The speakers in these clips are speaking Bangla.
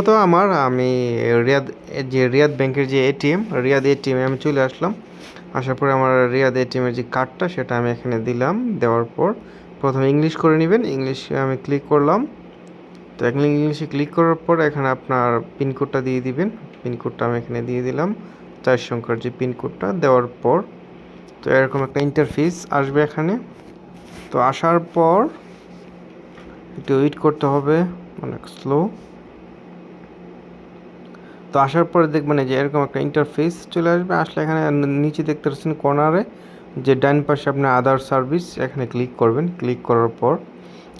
প্রথমত আমার, আমি রিয়াদ, যে রিয়াদ ব্যাংকের যে এটিএম, রিয়াদ এটিএমে আমি চলে আসলাম। আসার পরে আমার রিয়াদ এটিএমের যে কার্ডটা, সেটা আমি এখানে দিলাম। দেওয়ার পর প্রথমে ইংলিশ করে নেবেন। ইংলিশে আমি ক্লিক করলাম। তো এখানে ইংলিশে ক্লিক করার পর এখানে আপনার পিনকোডটা দিয়ে দিবেন। পিনকোডটা আমি এখানে দিয়ে দিলাম। চার সংখ্যার যে পিনকোডটা দেওয়ার পর তো এরকম একটা ইন্টারফেস আসবে এখানে। তো আসার পর একটু ওয়েট করতে হবে, অনেক স্লো তো আসার পরে দেখবেন যে এরকম একটা ইন্টারফেস চলে আসবে। আসলে এখানে নিচে দেখতে পাচ্ছেন কর্নারে যে ডান পাশে আপনার আদার সার্ভিস এখানে ক্লিক করবেন। ক্লিক করার পর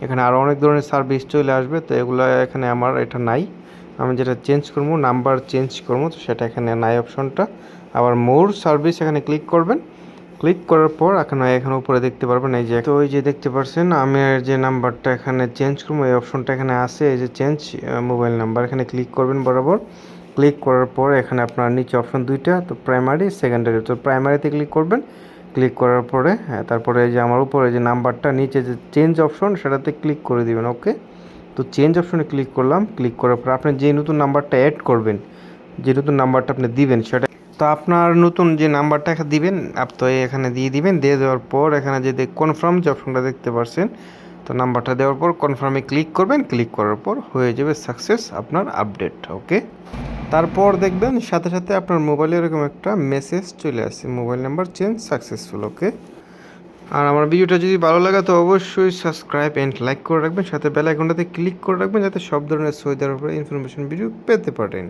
এখানে আরও অনেক ধরনের সার্ভিস চলে আসবে। তো এগুলো এখানে আমার এটা নাই। আমি যেটা চেঞ্জ করব নাম্বার চেঞ্জ করব, তো সেটা এখানে নাই অপশনটা আবার মোর সার্ভিস এখানে ক্লিক করবেন। ক্লিক করার পর এখানে এখানে উপরে দেখতে পারবেন এই যে তো ওই যে দেখতে পাচ্ছেন আমি যে নাম্বারটা এখানে চেঞ্জ করব, এই অপশনটা এখানে আছে। এই যে চেঞ্জ মোবাইল নাম্বার এখানে ক্লিক করবেন বরাবর। ক্লিক করার পর এখানে আপনার নিচে অপশন দুইটা, তো প্রাইমারি সেকেন্ডারি তো প্রাইমারিতে ক্লিক করবেন। ক্লিক করার পরে হ্যাঁ তারপরে যে আমার উপরে যে নাম্বারটা, নিচে যে চেঞ্জ অপশন সেটাতে ক্লিক করে দিবেন ওকে তো চেঞ্জ অপশনে ক্লিক করলাম, ক্লিক করার পর আপনি যে নতুন নাম্বারটা অ্যাড করবেন, যে নতুন নাম্বারটা আপনি দিবেন, সেটা তো আপনার নতুন যে নাম্বারটা দিবেন, আপ তো এখানে দিয়ে দিবেন, দিয়ে দেওয়ার পর এখানে যে কনফার্ম যে অপশনটা দেখতে পাচ্ছেন তো নাম্বারটা দেওয়ার পর কনফার্মে ক্লিক করবেন, ক্লিক করার পর হয়ে যাবে সাকসেস আপনার আপডেট ওকে তারপর দেখবেন সাথে সাথে আপনার মোবাইলে এরকম একটা মেসেজ চলে আসছে mobile number change successful okay আর আমার ভিডিওটা যদি ভালো লাগে তো অবশ্যই সাবস্ক্রাইব অ্যান্ড লাইক করে রাখবেন। সাথে বেল আইকনটাতে ক্লিক করে রাখবেন যাতে সব ধরনের সৌদি উপরে ইনফরমেশন ভিডিও পেতে পারেন।